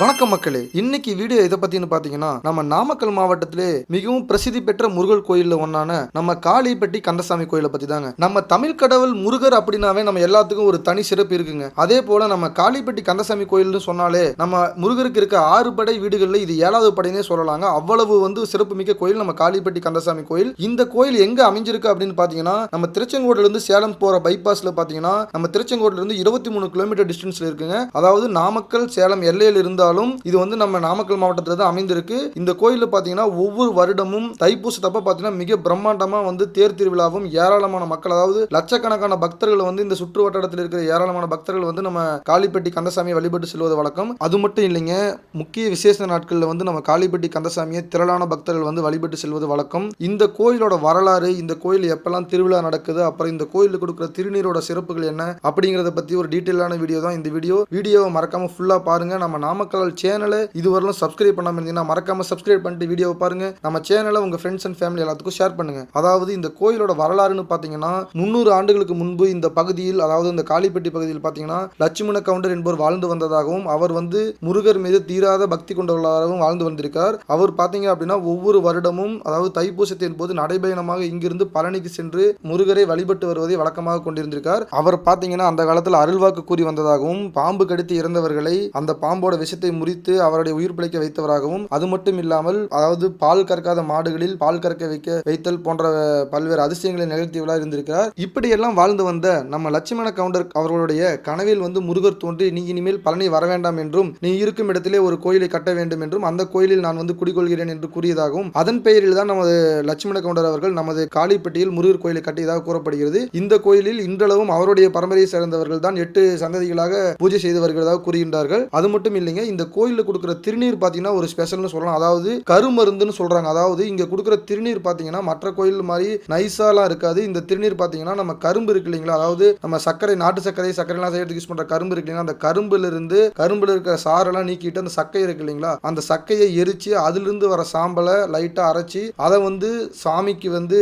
வணக்கம் மக்களே இன்னைக்கு வீடியோ இதை பத்தின்னு பாத்தீங்கன்னா நம்ம நாமக்கல் மாவட்டத்திலே மிகவும் பிரசித்தி பெற்ற முருகர் கோயில்ல ஒன்னான நம்ம காளிப்பட்டி கந்தசாமி கோயிலை பத்தி தாங்க நம்ம தமிழ் கடவுள் முருகர் அப்படின்னாவே நம்ம எல்லாத்துக்கும் ஒரு தனி சிறப்பு இருக்குங்க. அதே போல நம்ம காளிப்பட்டி கந்தசாமி கோயில்னு சொன்னாலே நம்ம முருகருக்கு இருக்க ஆறு படை வீடுகள்ல இது ஏழாவது படைனே சொல்லலாங்க. அவ்வளவு வந்து சிறப்பு மிக்க கோயில் நம்ம காளிப்பட்டி கந்தசாமி கோயில். இந்த கோயில் எங்க அமைஞ்சிருக்கு அப்படின்னு பாத்தீங்கன்னா நம்ம திருச்செங்கோடுல இருந்து சேலம் போற பைபாஸ்ல பாத்தீங்கன்னா நம்ம திருச்செங்கோடுல இருந்து இருபத்தி மூணு கிலோமீட்டர் டிஸ்டன்ஸ்ல இருக்குங்க. அதாவது நாமக்கல் சேலம் எல்லையில் இருந்தாலும் இது வந்து நம்ம நாமக்கல் மாவட்டத்தில் தான் அமைந்திருக்கு. இந்த கோயிலில் பார்த்தீங்கன்னா ஒவ்வொரு வருடமும் தைப்பூசத்தப்ப பார்த்தீங்கன்னா மிக பிரம்மாண்டமாக வந்து தேர் திருவிழாவும் ஏராளமான மக்கள் அதாவது லட்சக்கணக்கான பக்தர்கள் வந்து இந்த சுற்று வட்டாரத்தில் இருக்கிற ஏராளமான பக்தர்கள் வந்து நம்ம காளிப்பட்டி கந்தசாமியை வழிபட்டு செல்வது வழக்கம். அது மட்டும் இல்லைங்க முக்கிய விசேஷ நாட்களில் வந்து நம்ம காளிப்பட்டி கந்தசாமியை திரளான பக்தர்கள் வந்து வழிபட்டு செல்வது வழக்கம். இந்த கோயிலோட வரலாறு இந்த கோயில் எப்பெல்லாம் திருவிழா நடக்குது அப்புறம் இந்த கோயிலுக்கு கொடுக்குற திருநீரோட சிறப்புகள் என்ன அப்படிங்கிறத பற்றி ஒரு டீட்டெயிலான வீடியோ தான் இந்த வீடியோ. வீடியோவை மறக்காமல் ஃபுல்லாக பாருங்க. நம்ம நாமக்கல் சேனலை இதுவரையிலும் சப்ஸ்கிரைப் பண்ணாம இருந்தீங்கன்னா மறக்காம சப்ஸ்கிரைப் பண்ணிட்டு வீடியோவை பாருங்க. நம்ம சேனலை உங்க ஃப்ரெண்ட்ஸ் அண்ட் ஃபேமிலி எல்லாத்துக்கும் ஷேர் பண்ணுங்க. அதாவது இந்த கோயிலோட வரலாறுன்னு பார்த்தீங்கன்னா முந்நூறு ஆண்டுகளுக்கு முன்பு இந்த பகுதியில் அதாவது இந்த காளிப்பட்டி பகுதியில் பார்த்தீங்கன்னா லட்சுமண கவுண்டர் என்பவர் வாழ்ந்து வந்ததாகவும் அவர் வந்து முருகர் மீது தீராத பக்தி கொண்டவர்களாகவும் வாழ்ந்து வந்திருக்கார். அவர் பார்த்தீங்க அப்படின்னா ஒவ்வொரு வருடமும் அதாவது தைப்பூசத்தின் போது நடைபயணமாக இங்கிருந்து பழனிக்கு சென்று முருகரை வழிபட்டு வருவதை வழக்கமாக கொண்டிருந்திருக்கார். அவர் பார்த்தீங்கன்னா அந்த காலத்தில் அருள்வாக்கு கூறி வந்ததாகவும் பாம்பு கடித்து இறந்தவர்களை அந்த பாம்போட விஷத்தை முறித்து அவருடைய உயிர் பிழைக்க வைத்தவராகவும் அது மட்டும் இல்லாமல் அதாவது பால் கறக்காத மாடுகளில் பால் கறக்க வைக்க வைத்தல் போன்ற பல்வேறு அதிசயங்களை நிகழ்த்தியவராக இருந்திருக்கிறார். இப்படியெல்லாம் வாழ்ந்து வந்த நம்ம லட்சுமண கவுண்டர் அவர்களுடைய கனவில் வந்து முருகர் தோன்றி நீ இனிமேல் பழனி வர வேண்டாம் என்றும் நீ இருக்கும் இடத்திலே ஒரு கோயிலை கட்ட வேண்டும் என்றும் அந்த கோயிலில் நான் வந்து குடிகொள்கிறேன் என்று கூறியதாகவும் அதன் பெயரில் தான் நமது லட்சுமண கவுண்டர் அவர்கள் நமது காளிப்பட்டியில் முருகர் கோயிலை கட்டியதாக கூறப்படுகிறது. இந்த கோயிலில் இன்றளவும் அவருடைய பரம்பரையை சேர்ந்தவர்கள் தான் எட்டு சந்ததிகளாக பூஜை செய்து வருகிறதாக கூறுகின்றார்கள். அது மட்டும் இல்லைங்க இந்த கோயிலில் கொடுக்குற திருநீர் பார்த்தீங்கன்னா ஒரு ஸ்பெஷல்னு சொல்லலாம். அதாவது கருமருந்துன்னு சொல்கிறாங்க அதாவது இங்கே கொடுக்குற திருநீர் பார்த்தீங்கன்னா மற்ற கோயில் மாதிரி நைஸாலாம் இருக்காது. இந்த திருநீர் பார்த்தீங்கன்னா நம்ம கரும்பு இருக்கு இல்லைங்களா? அதாவது நம்ம சர்க்கரை நாட்டு சர்க்கரை சர்க்கரைலாம் செய்யறதுக்கு யூஸ் பண்ணுற கரும்பு இருக்கு இல்லைங்களா? அந்த கரும்புல இருந்து கரும்புல இருக்கிற சாரெல்லாம் நீக்கிட்டு அந்த சக்கை இருக்கு இல்லைங்களா? அந்த சக்கையை எரிச்சு அதிலிருந்து வர சாம்பலை லைட்டாக அரைச்சி அதை வந்து சாமிக்கு வந்து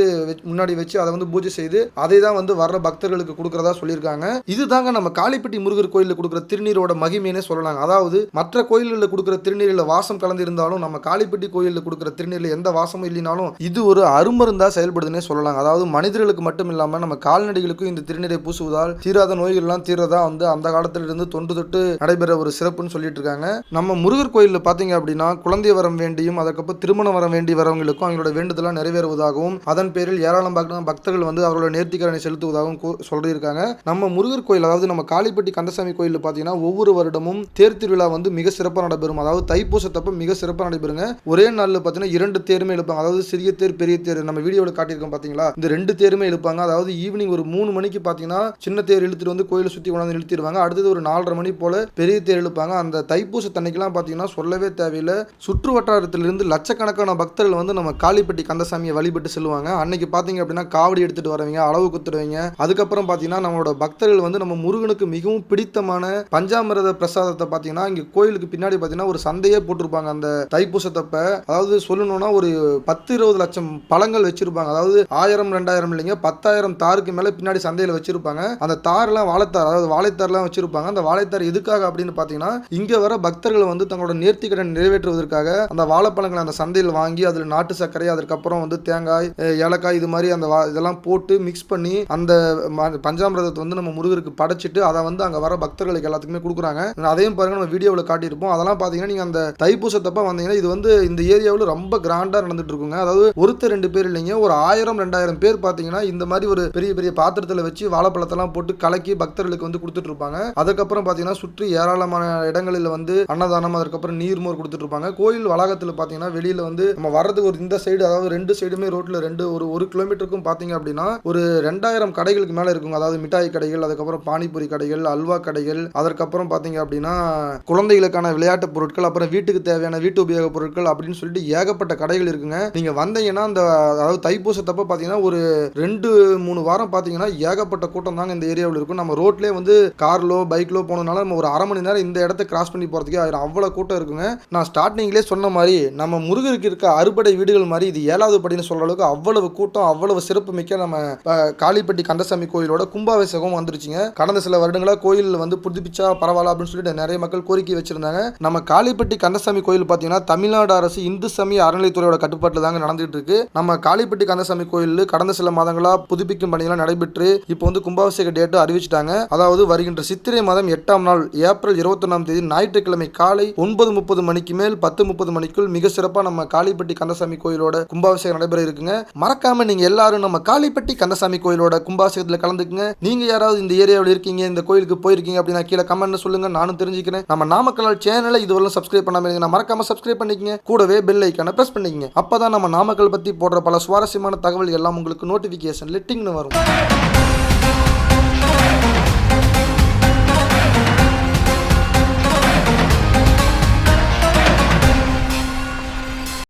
முன்னாடி வச்சு அதை வந்து பூஜை செய்து அதை தான் வந்து வர்ற பக்தர்களுக்கு கொடுக்குறதா சொல்லியிருக்காங்க. இதுதாங்க நம்ம காளிப்பட்டி முருகர் கோயிலில் கொடுக்குற திருநீரோட மகிமைனே சொல்லலாங்க. அதாவது மற்ற கோயில்களில் கொடுக்குற திருநீரில் வாசம் கலந்து இருந்தாலும் நம்ம காளிப்பட்டி கோயிலில் கொடுக்குற திருநீரில் எந்த வாசமும் இல்லைனாலும் இது ஒரு அருமருந்தா செயல்படுதுன்னே சொல்லலாம். அதாவது மனிதர்களுக்கு மட்டும் இல்லாமல் நம்ம கால்நடைகளுக்கும் இந்த திருநீரை பூசுவதால் தீராத நோய்கள்லாம் தீரதா வந்து அந்த காலத்திலிருந்து தொன்று தொட்டு நடைபெற ஒரு சிறப்புன்னு சொல்லிட்டு இருக்காங்க நம்ம முருகர் கோயிலில் பார்த்தீங்க அப்படின்னா குழந்தை வரம் வேண்டியும் அதுக்கப்புறம் திருமணம் வரம் வேண்டி வரவங்களுக்கும் அவங்களோட வேண்டுதலாம் நிறைவேறுவதாகவும் அதன் பேரில் ஏராளம் பக்தர்கள் வந்து அவரோட நேர்த்திக்கரணை செலுத்துவதாகவும் சொல்லியிருக்காங்க. நம்ம முருகர் கோயில் அதாவது நம்ம காளிப்பட்டி கந்தசாமி கோயிலில் பார்த்தீங்கன்னா ஒவ்வொரு வருடமும் தேர் திருவிழா வந்து மிக சிறப்பாக நடைபெறும். அதாவது தைப்பூசத்தப்ப மிக சிறப்பாக நடைபெறுங்க. ஒரே நாளில் பார்த்தீங்கன்னா இரண்டு தேருமே இழுப்பாங்க. அதாவது சிறிய தேர் பெரிய தேர் நம்ம வீடியோவில் காட்டியிருக்கோம் பார்த்தீங்களா இந்த ரெண்டு தேருமே இழுப்பாங்க. அதாவது ஈவினிங் ஒரு மூணு மணிக்கு பார்த்தீங்கன்னா சின்ன தேர் இழுத்துட்டு வந்து கோயிலை சுற்றி கொண்டாந்து நிறுத்திடுவாங்க அடுத்தது ஒரு நாலரை மணி போல பெரிய தேர் இழுப்பாங்க. அந்த தைப்பூச தன்னைக்கெல்லாம் பார்த்தீங்கன்னா சொல்லவே தேவையில்லை. சுற்று வட்டாரத்திலிருந்து லட்சக்கணக்கான பக்தர்கள் வந்து நம்ம காளிப்பட்டி கந்தசாமியை வழிபட்டு செல்வாங்க அன்னைக்கு பார்த்தீங்க அப்படின்னா காவடி எடுத்துட்டு வரவங்க அளவு குத்துடுவீங்க அதுக்கப்புறம் பார்த்தீங்கன்னா நம்மளோட பக்தர்கள் வந்து நம்ம முருகனுக்கு மிகவும் பிடித்தமான பஞ்சாமிரத பிரசாதத்தை பார்த்தீங்கன்னா இங்கே கோயிலுக்கு பின்னாடி பார்த்தீங்கன்னா ஒரு சந்தையே போட்டிருப்பாங்க. அந்த தைப்பூசத்தப்ப அதாவது சொல்லணும்னா ஒரு பத்து இருபது லட்சம் பழங்கள் வச்சிருப்பாங்க. அதாவது ஆயிரம் ரெண்டாயிரம் இல்லைங்க பத்தாயிரம் தாருக்கு மேலே பின்னாடி சந்தையில் வச்சிருப்பாங்க. அந்த தார்லாம் வாழைத்தார் அதாவது வாழைத்தார்லாம் வச்சிருப்பாங்க. அந்த வாழைத்தார் எதுக்காக அப்படின்னு பார்த்தீங்கன்னா இங்கே வர பக்தர்கள் வந்து தங்களோட நேர்த்திக்கடன் நிறைவேற்றுவதற்காக அந்த வாழைப்பழங்களை அந்த சந்தையில் வாங்கி அதில் நாட்டு சர்க்கரை அதுக்கப்புறம் வந்து தேங்காய் ஏலக்காய் இது மாதிரி அந்த வா- இதெல்லாம் போட்டு மிக்ஸ் பண்ணி அந்த ம- பஞ்சாமிரதத்தை வந்து நம்ம முருகருக்கு படைச்சிட்டு அதை வந்து அங்கே வர பக்தர்களுக்கு எல்லாத்துக்குமே கொடுக்குறாங்க. அதையும் பாருங்க நம்ம வீடியோவில் காட்டியிருப்போம் அதெல்லாம் பார்த்தீங்கன்னா நீங்கள் அந்த தைப்பூசத்தப்ப வந்தீங்கன்னா இது வந்து இந்த ஏரியாவில் ரொம்ப கிராண்டாக நடந்துட்டு இருக்குங்க. அதாவது ஒருத்தர் ரெண்டு பேர் இல்லைங்க. ஒரு ஆயிரம் ரெண்டாயிரம் பேர் பார்த்தீங்கன்னா இந்த மாதிரி ஒரு பெரிய பெரிய பாத்திரத்தில் வச்சு வாழைப்பழத்தெல்லாம் போட்டு கலக்கி பக்தர்களுக்கு வந்து கொடுத்துட்டு இருப்பாங்க. அதுக்கப்புறம் பார்த்தீங்கன்னா சுற்றி ஏராளமான இடங்களில் வந்து அன்னதானம் அதுக்கப்புறம் நீர்மோர் கொடுத்துட்டு இருப்பாங்க. கோயில் வளாகத்தில் பார்த்தீங்கன்னா வெளியில் வந்து நம்ம வர்றதுக்கு ஒரு இந்த சைடு அதாவது ரெண்டு சைடுமே ரோட்டில் ரெண்டு ஒரு ஒரு கிலோமீட்டருக்கும் பார்த்தீங்க அப்படின்னா ஒரு ரெண்டாயிரம் கடைகளுக்கு மேலே இருக்குங்க. அதாவது மிட்டாய் கடைகள் அதுக்கப்புறம் பானிபூரி கடைகள் அல்வா கடைகள் அதற்கப்புறம் பார்த்தீங்க அப்படின்னா குழந்தைகளுக்கான விளையாட்டு பொருட்கள் அப்புறம் வீட்டுக்கு தேவையான வீட்டு உபயோக பொருட்கள் அப்படின்னு சொல்லிட்டு ஏகப்பட்ட கடைகள் இருக்குங்க. நீங்கள் வந்தீங்கன்னா அந்த அதாவது தைப்பூசத்தப்ப பார்த்தீங்கன்னா ஒரு ரெண்டு மூணு வாரம் பார்த்தீங்கன்னா ஏகப்பட்ட கூட்டம் தாங்க இந்த ஏரியாவில் இருக்கும். நம்ம ரோட்லேயே வந்து கார்லோ பைக்லோ போனதுனால நம்ம ஒரு அரை மணி நேரம் இந்த இடத்த கிராஸ் பண்ணி போகிறதுக்கே ஆயிரம். அவ்வளோ கூட்டம் இருக்குங்க. நான் ஸ்டார்டிங்லேயே சொன்ன மாதிரி நம்ம முருகருக்கு இருக்க அறுபடை வீடுகள் மாதிரி இது ஏழாவது படின்னு சொல்கிற அளவுக்கு அவ்வளவு கூட்டம் அவ்வளவு சிறப்பு மிக்க நம்ம காளிப்பட்டி கந்தசாமி கோயிலோட கும்பாபிஷேகம் வந்துருச்சுங்க. கடந்த சில வருடங்களா கோயில் வந்து புதுப்பிச்சா பரவாயில்ல அப்படின்னு சொல்லிட்டு நிறைய மக்கள் கோரிக்கை வச்சிருந்தாங்க. அறிவிச்சிருந்தாங்க நம்ம காளிப்பட்டி கந்தசாமி கோயில் பார்த்தீங்கன்னா தமிழ்நாடு அரசு இந்து சமய அறநிலைத்துறையோட கட்டுப்பாட்டில் தாங்க நடந்துட்டு இருக்கு. நம்ம காளிப்பட்டி கந்தசாமி கோயில் கடந்த சில மாதங்களா புதுப்பிக்கும் பணிகள்லாம் நடைபெற்று இப்போ வந்து கும்பாபிஷேக டேட்டு அறிவிச்சிட்டாங்க. அதாவது வருகின்ற சித்திரை மாதம் எட்டாம் நாள் ஏப்ரல் இருபத்தொன்னாம் தேதி ஞாயிற்றுக்கிழமை காலை ஒன்பது முப்பது மணிக்கு மேல் பத்து முப்பது மணிக்குள் மிக சிறப்பாக நம்ம காளிப்பட்டி கந்தசாமி கோயிலோட கும்பாபிஷேகம் நடைபெற இருக்குங்க. மறக்காம நீங்க எல்லாரும் நம்ம காளிப்பட்டி கந்தசாமி கோயிலோட கும்பாபிஷேகத்தில் கலந்துக்குங்க. நீங்க யாராவது இந்த ஏரியாவில் இருக்கீங்க இந்த கோயிலுக்கு போயிருக்கீங்க அப்படின்னா கீழே கமெண்ட் சொல்லுங்க. நானும் தெரிஞ்சுக்கிறேன். நம்ம நாமக்கல் சேனல் சேனலை இதுவரை சப்ஸ்கிரைப் பண்ணாமல் இருந்தீங்கன்னா மறக்காம சப்ஸ்கிரைப் பண்ணிக்கங்க. கூடவே பெல் ஐக்கான ப்ரெஸ் பண்ணிக்கங்க. அப்போ தான் நம்ம நாமக்கல் பற்றி போடுற பல சுவாரஸ்யமான தகவல் எல்லாம் உங்களுக்கு நோட்டிஃபிகேஷன் லிட்டிங்னு வரும்.